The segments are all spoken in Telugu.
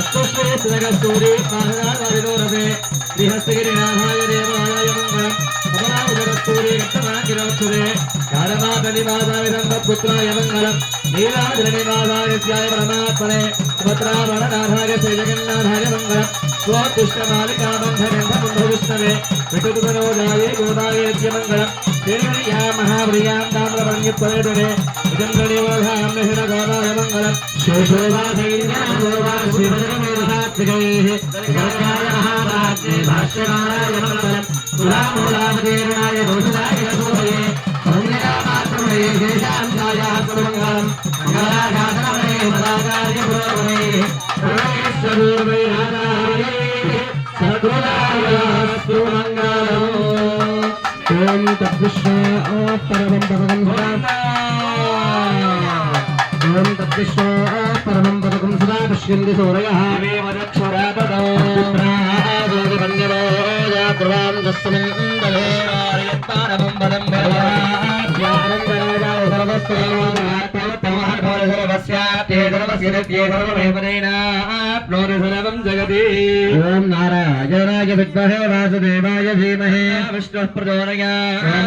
அத்துஷ்டே திலகஸ்தூரி மகனார் வருடோரவே கிரகஸ்தகிரி மங்களம் రక్తమాకిరోక్షరే కారమాతనివాదాయ మంగళం. నీలాద్రనివాదాయ పరమాత్మనే. సుభద్రావణనాథాయ శ్రీ జగన్నాథాయ మంగళం. స్వోత్తిష్టమాలికాబంధగంధబుద్ధవిష్ణవే విటుతుమనోదాయే గోదాయేత్య మంగళం. శ్రీమణియా మహాప్రియాం తామ్రపణ్యత్వరే ఇదం ప్రణివాధాం నిహిణ గోదాయ దోషదాయ రసోదయే సౌమ్యకామాత్మనే శేషాంతాయ మంగళం మంగళాఘాతనమనే మంగళం ఓం పరమం పదకం ఓం పరమం వాసుదేవాయ ధీమహి విష్ణు ప్రచోదయా ఓం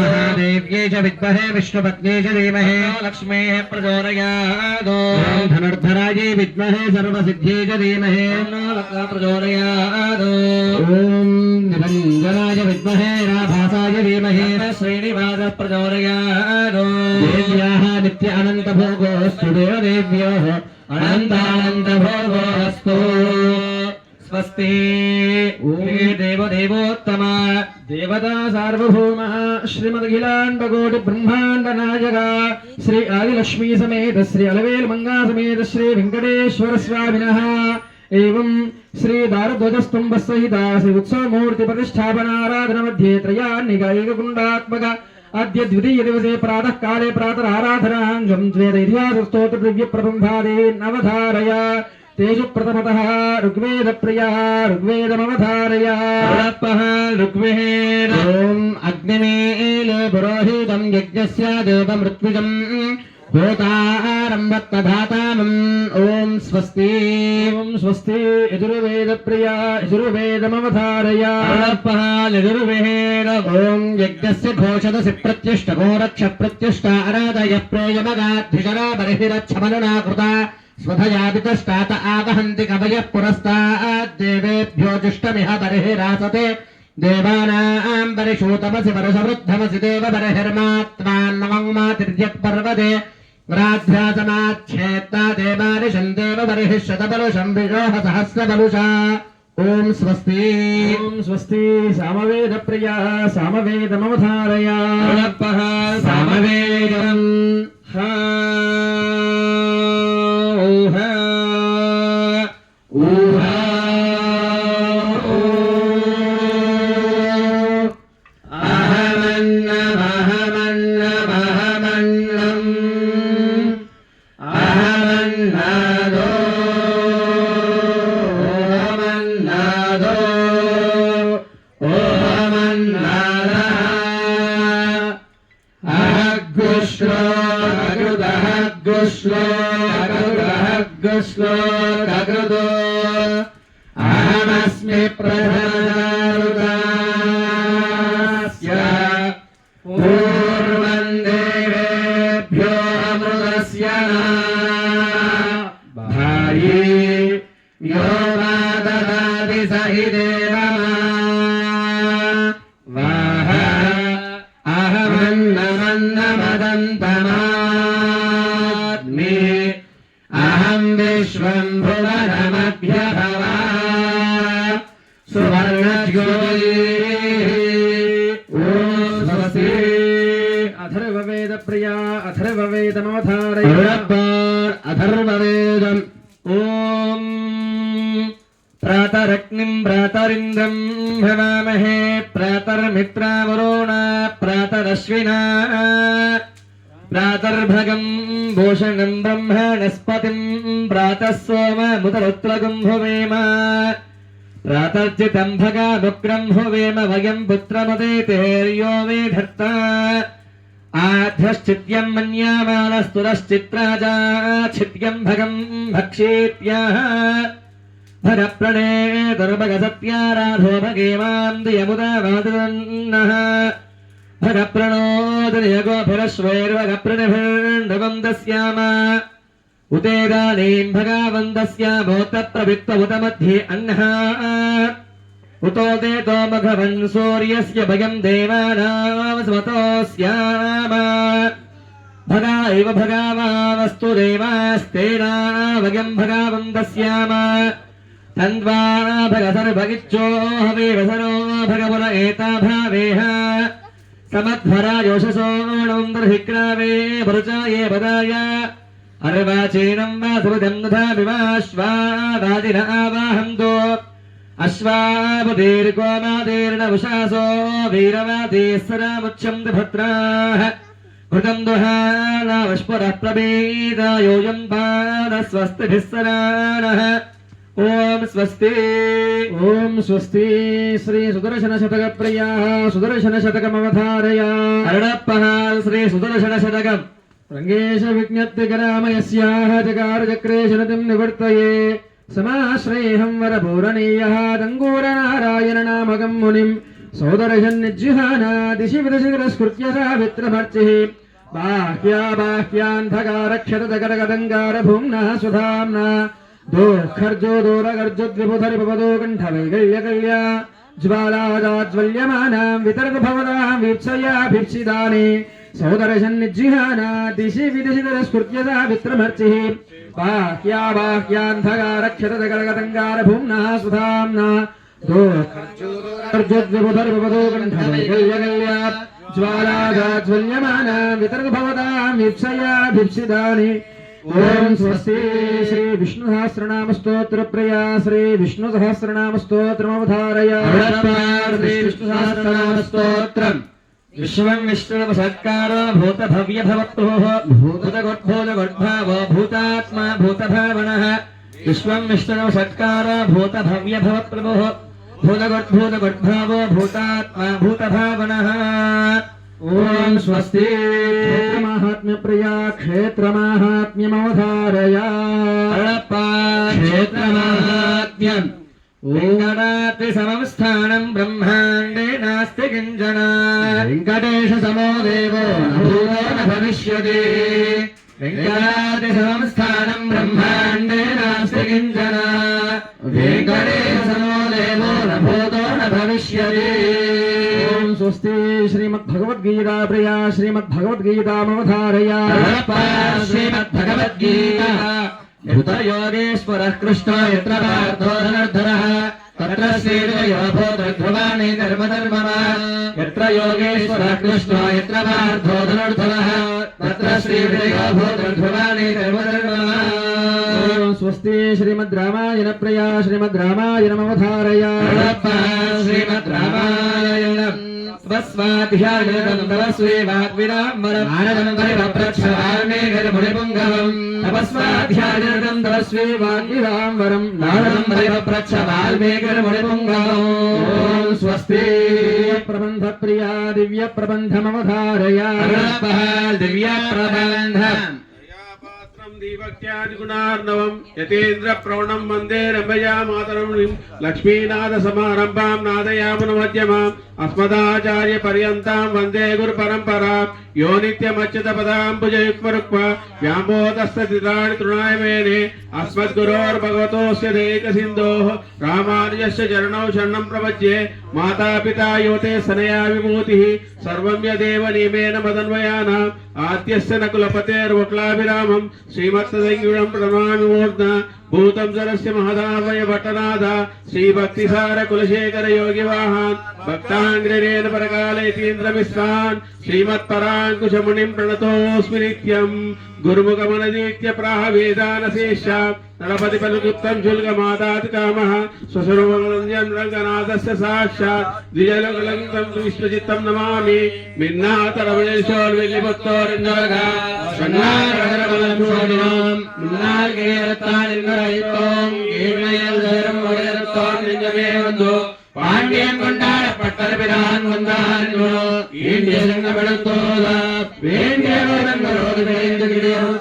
మహాదేవ్యై చ విద్మహే విష్ణుపత్న్యై చ ధీమహి లక్ష్మే ప్రచోదయాదో ఓం ధనుర్ధరాయై విద్మహే సర్వసిద్ధ్యై చ ధీమహి ప్రచోదయాదో ఓం నిరంజనాయ విద్మహే రాభాసాయ ధీమహి శ్రీనివాస ప్రచోదయాదో దేవ్యాः నిత్య అనంత భోగోస్తు దేవదేవ్యోः అనంతానంద భోగోస్తు స్వస్తి अनन्तभोगोऽस्तु देवदेव्योः अनन्तानन्दभोगोऽस्तु स्वस्ति ॐ देवदेवोत्तम देवता सार्वभौमः श्रीमदखिलाण्डकोटिब्रह्माण्डनायक श्री आदिलक्ष्मीसमेत श्री अलवेल् मङ्गासमेत श्री वेङ्कटेश्वरस्वामिनः एवं श्री दारध्वजस्तुम्भसहिता श्री उत्सवमूर्तिप्रतिष्ठापनाराधनमध्ये त्रयान्निक एकगुण्डात्मक అద్య ద్వితీయ ద్వితీయదివసే ప్రాతకాలే ప్రాతరారాధనాంగం నవధారయ తేజు ప్రథమత ఋగ్వేద ప్రియ ఋగ్వేదమవధారయ ఋగ్వేద ఓం పురోహితం యజ్ఞస్య దేవమృత్విజం ऋग्वेदमवधारय ऋग्वेद ॐ अग्निमेले पुरोहितं यज्ञस्य देवमृत्विजम् होतारम्भत्तधातामम् ॐ स्वस्ति ॐ स्वस्ति यजुर्वेदप्रिया यजुर्वेदमवधारय यजुर्वेद ॐ यज्ञस्य घोषदसि प्रत्यष्टको रक्ष प्रत्यष्टा अराधय प्रेयमगाद्धिशरा बर्हिरच्छमनुना कृता स्वधयादितष्टात आवहन्ति कवयः पुरस्ताद्देवेभ्यो जुष्टमिह बर्हिरासते देवानाम् परिशूतमसि वरुषवृद्धमसि देव बर्हिर्मात्मान्नवङ्मातिर्यत्पर्वते राध्यासमाच्छेत्ता देवानि शन्देव बर्हिः शतबलुषम् विशोह सहस्रबलुषा ॐ स्वस्ति ॐ स्वस्ति सामवेदप्रिया सामवेदमवधारया सामवेदम् हा भाये यो वा ददाति स हि वाह अहमन्नमन्नमदन्तमात्मे अहम् विश्वम् भुवनमभ्यभवा अथर्ववेदप्रिया अथर्ववेदमवधारय अथर्ववेदम्। प्रातरग्निम् प्रातरिन्द्रम् भवामहे प्रातर्मित्रावरुणा प्रातरश्विना प्रातर्भगम् भूषणम् ब्रह्मणस्पतिम् प्रातः सोममुदरुत्रगम् भुवेम प्रातर्जितम् भगामुग्रम् भुवेम वयम् पुत्रमदेतेर्यो मे धर्ता आध्यश्चित्यम् मन्यामानस्तुरश्चित्राजा छित्यम् भगम् भक्षेत्याः ధనప్రణే ధర్మగసత్యారాధోమగేమాందియముదాదిదన్నః ధనప్రణోదనయగోభిరశ్వైర్వగప్రణభిర్ణవందస్యామ ఉతేదానీం భగావందస్యామోత్తప్రవిత్వముత మధ్యే అన్నః ఉతోదేతో మఘవన్ సూర్యస్య భయం దేవానాం స్మతోస్యామ భగా ఇవ భగావాస్తు దేవాస్తేనా భగం భగావందస్యామ भगा इव भगावावस्तु देवास्तेना भगम् भगावन्दस्याम तन्त्वा भगसर्भगिच्छो हवेवसरो भगवल एता भावेह समध्वरा योषसोणम् दर्हिक्रावे भरुचाये पदाय अर्वाचीनम् वा सुहृदम् तथा विवाश्वादिन आवाहन्तो अश्वापदीर्गोमादीर्न उषासो वीरवादीः सरामुच्छन्ति भद्राः घृतम् दुहानावश्वरः प्रभेदा योऽयम् पादस्वस्तिभिः सरानः ఓం స్వస్తి. ఓం స్వస్తి. శ్రీ సుదర్శన శతక ప్రియా సుదర్శన శతకమవధారయ. అరణప్ప శ్రీ సుదర్శన శతకం. రంగేశ విజ్ఞప్తి గరామయస్యాహ జగార చక్రేశనతిం నివర్తయే. సమాశ్రయేహం వరపూరణీయ దంగూర నారాయణ నామగం మునిం. సోదరజన్ నిజ్జుహానా దిశి విదశి తిరస్కృత్య సావిత్రమర్చి బాహ్యా బాహ్యాంధకారక్షత జగరగదంగార భూమ్నా సుధామ్నా. दो खर्जो दूरगर्जुद्विबुधरि भवदो कण्ठवैकल्यकल्य ज्वालाजाज्वल्यमानां वितर्कभवदां वीप्सयाभिप्सिदानि सौदर्शन्निज्जिहाना दिशि विदिशि वित्रमर्चिः। बाह्या बाह्यान्धकारक्षतगरगतङ्गार सुधाम्ना दो खर्जोदूरगर्जुद्विबुधरि भवदो कण्ठवैकल्यकल्य ज्वालाजाज्वल्यमानां वितर्कभवदां ఓం స్వస్తి శ్రీ విష్ణు సహస్రనామ స్తోత్ర ప్రియా శ్రీ విష్ణు సహస్రనామ స్తోత్రమవధారయ శ్రీ విష్ణు సహస్రనామ స్తోత్రం. విశ్వం విష్ణువ సత్కారో భూత భవ్య భవత్రోహ భూతాత్మా భూత భావన విశ్వం విష్ణువ సత్కారో భూత భవ్య భవత్రభో భూత గొడ్భూత గొడ్భావో భూతాత్మా భూత భావన ఓం స్వస్తి మహాత్మ్య ప్రియా క్షేత్రమాహాత్మ్యమోధారయాత్రమాహాత్మ్యం వెంకటాద్రి సమస్థానం బ్రహ్మాండే నాస్తి కింజన వెంకటేశ సమో దేవో భూవో భవిష్యతి వెంకటాద్రి సమం బ్రహ్మాండే నాస్తి కింజన వెంకటేశ సమో దేవో భూతో భవిష్యతి स्वस्ति श्रीमद्भगवद्गीता प्रिया श्रीमद्भगवद्गीतामवधारया श्रीमद्भगवद्गीता धृतयोगेश्वरः कृष्णो यत्र पार्थो धनर्धरः तत्र श्रीर्वयोभो दग्धवाणि धर्मधर्मवान् यत्र योगेश्वरः कृष्णो यत्र पार्थो धनुर्धरः तत्र श्रीर्वयोभो दग्धवाणि धर्मधर्मवान् स्वस्ति श्रीमद् रामायणप्रिया श्रीमद् रामायणमवधारया श्रीमद् रामायण तपस्वाध्यायनन्दरस्वेवाग्विराम्बरप्रच्छवाल्मेघमुनिपुङ्गवम् तपस्वाध्यायनन्दरस्वेवाग्विराम्बरम् नारदम्बरप्रच्छवाल्मेघमुनिपुङ्गवम् स्वस्ति प्रबन्धप्रिया दिव्यप्रबन्धमवधारय दिव्यप्रबन्धम् दीपक्त्यादिगुणार्णवम् यतेन्द्रप्रवणम् वन्दे रमया मातरम् लक्ष्मीनाथसमारम्भाम् नादयामनमध्यमाम् అస్మదాచార్య పర్యంతం వందే గురు పరంపరా యో నిత్యమచ్యుత పదాంబుజయుక్మరుక్మ వ్యాంబోదస్తతిరాణి తృణాయ మేనే అస్మద్గురోర్భగవతోస్య దేక సింధో రామానుజస్య చరణౌ శరణం ప్రపద్యే మాతాపితా యోతే సనయా విమూతి సర్వం యదేవ నియమేన మదన్వయాన ఆద్యస్య నకులపతేర్వక్లాభిరామం శ్రీమత్సదంగుణం ప్రణమామి మూర్ధ భూతం జరస్య మహదావయ భట్టనాథ శ్రీభక్తిసార కులశేఖర యోగి వాహాన్ భక్తాంగ్రేణ పరకాలయతీంద్ర మిశ్రాన్ శ్రీమత్పరాంకుశమునిం ప్రణతోస్మి నిత్యం గురుముఖమనదీత్య ప్రాహ వేదానశేష నరపతి పలుకుత్తం శుల్కమాదాతి కామః స్వస్వరూపం రంగనాథస్య సాక్షాత్ ద్విజలకలంకం విశ్వచిత్తం నమామి మిన్నాతరమణేశ్వర్ వెళ్ళిపోత్తోరిందరగ சோதினோம் முன்னால் கேரத்தான் என்பரைத்தோம் கீழ்மையல் சேரும் உயரத்தோம் நெஞ்சமே வந்து பாண்டியன் கொண்டாடப்பட்ட பிரான் வந்தான் இந்திய சங்கமெடுத்தோத வேண்டிய അവധി വിളയുന്നു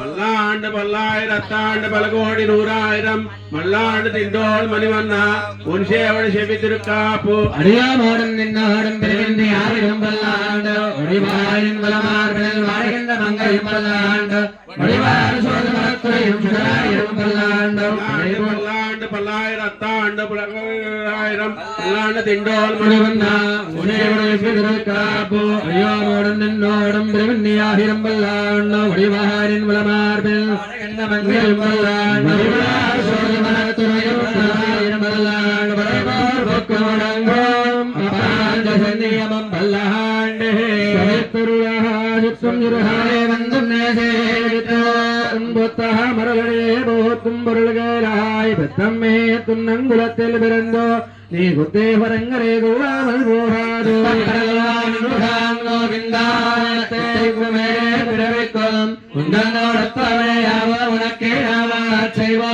പല്ലാണ്ട് പല്ലായിരത്താണ്ട് പല കോടി നൂറായിരം മല്ലാണ്ട് തിണ്ടോൾ മണി വന്ന മുൻഷേവൾ ക്ഷമിത്തിരുക്കാപ്പു അറിയാമോടും നിന്നോടും പെരുവിന്റെ ആറിലും പല്ലാണ്ട് ഒടിവാരും മലമാർബിൽ വാഴുന്ന മംഗളം പല്ലാണ്ട് ഒടിവാർ സ്വതന്ത്രയും പല്ലാണ്ട്. ஆயிரம். எல்லாண்ட திண்டோல் மரளே போத்தும் பொருள்களாய் பெத்தம்மே துன்னங்குலத்தில் பிறந்தோ. നീ കുത്തേപരങ്ങളെ കുന്തോടത്തവയാവ ഉണക്കേനാവാ ചെയ്വോ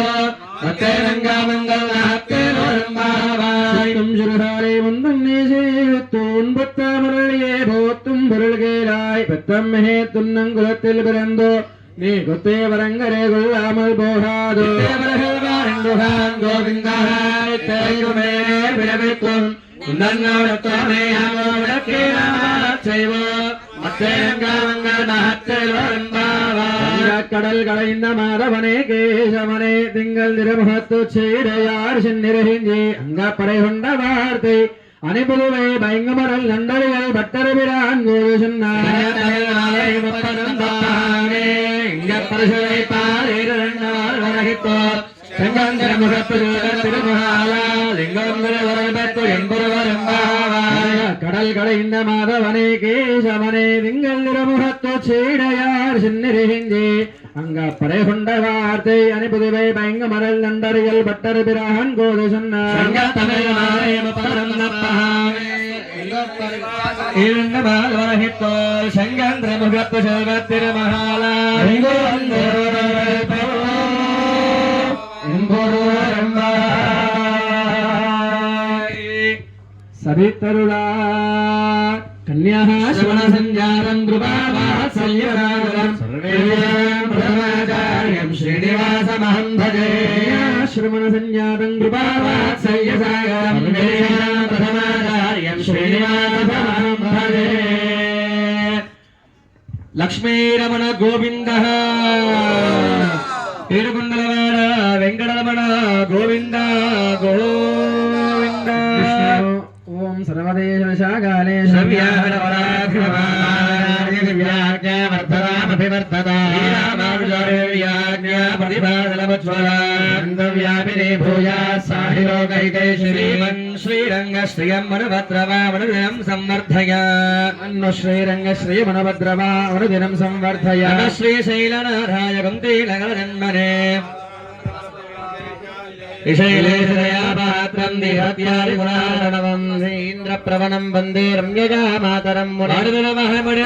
തുന്നം കുലത്തിൽ പിറന്തോ ரங்காமங்கள் அத்தே நோரம்பாவாயும் சிறுகாலை முந்தன் நேசேவித்தோ அன்புத்தாமரளியே போத்தும் பொருள்களாய் பெத்தம்மே துன்னங்குலத்தில் பிறந்தோ நீ கொத்தே வரங்கரே கொள்ளாமல் போகாதோ கோவிந்தாய் தேங்குமே பிறவிக்கும் உன்னோடத்தோமே அவனுக்கே செய்வோ கடல் களைந்த மாதவனே கேசவனே திங்கள் திருமுகத்து சீடையார் சென்னிருகிஞ்சி அங்க படை கொண்ட வார்த்தை அனுபுதுவை பயங்கமரல் நண்டறிகள் பட்டரபிரான் கோது சொன்னாரே இங்க பரிசுரை பாரிரண்டால் வரகித்தோ செங்கந்திர முகப்பு திருமகாலா லிங்கம் திருவரல் பெற்று என்பொருவர் கடல் கடைந்த மாதவனே கேசவனே திங்கள் நிறமுகத்து சீடையார் சின்னிருகிஞ்சி அங்க படை கொண்ட வார்த்தை அனுப்புதுவை பயங்க மரல் நண்டறிகள் பட்டர் பிரான் கோது சொன்னார் இருந்தபால் வரகித்தோர் செங்கந்திர முகப்பு செல்வ திருமகாலா சபித்தருளா கன்யா சிவன சஞ்சாரம் கிருபாவாத்சல்யராகரம் பிரதமாச்சாரியம் లక్ష్మీరమణ గోవింద. ఏడుకొండలవాడ వెంకటరమణ గోవింద. గోవింద. ఓం సర్వదేశకాలే వ్యాపినే భూయా సాహిరోగైతే శ్రీమన్ శ్రీరంగ శ్రియం మనుభద్రవామనుదినం సంవర్ధయ అన్ను శ్రీరంగ శ్రీ మనుభద్రవామనుదినం సంవర్ధయ శ్రీశైలనారాయకం తీలగల జన్మనే విశైలేశయాపాత్రం దేహత్యాది గుణారణవం ఇంద్రప్రవణం వందే రమ్యజా మాతరం మురాడుమహమణ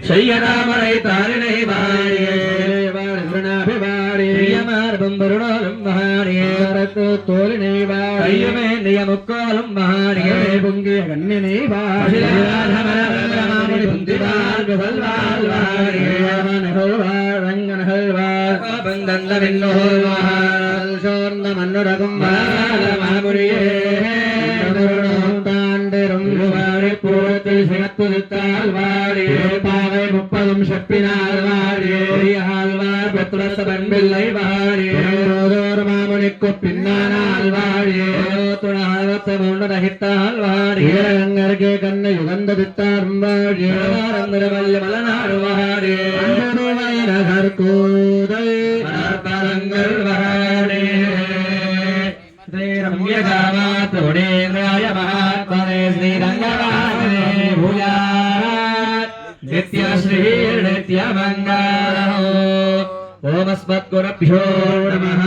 ും മഹാണിയെ പൊങ്കിയ കണ്ണിനെ വാ हरे हनुमैर हर को मंगल हरे श्री रम्य गावा तोड़े राय महात्मने श्री रंगवासने भूया नित्य श्री नित्य मंगल ओम अस्मद्गुरुभ्यो नमः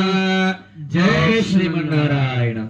जय श्रीमन्नारायण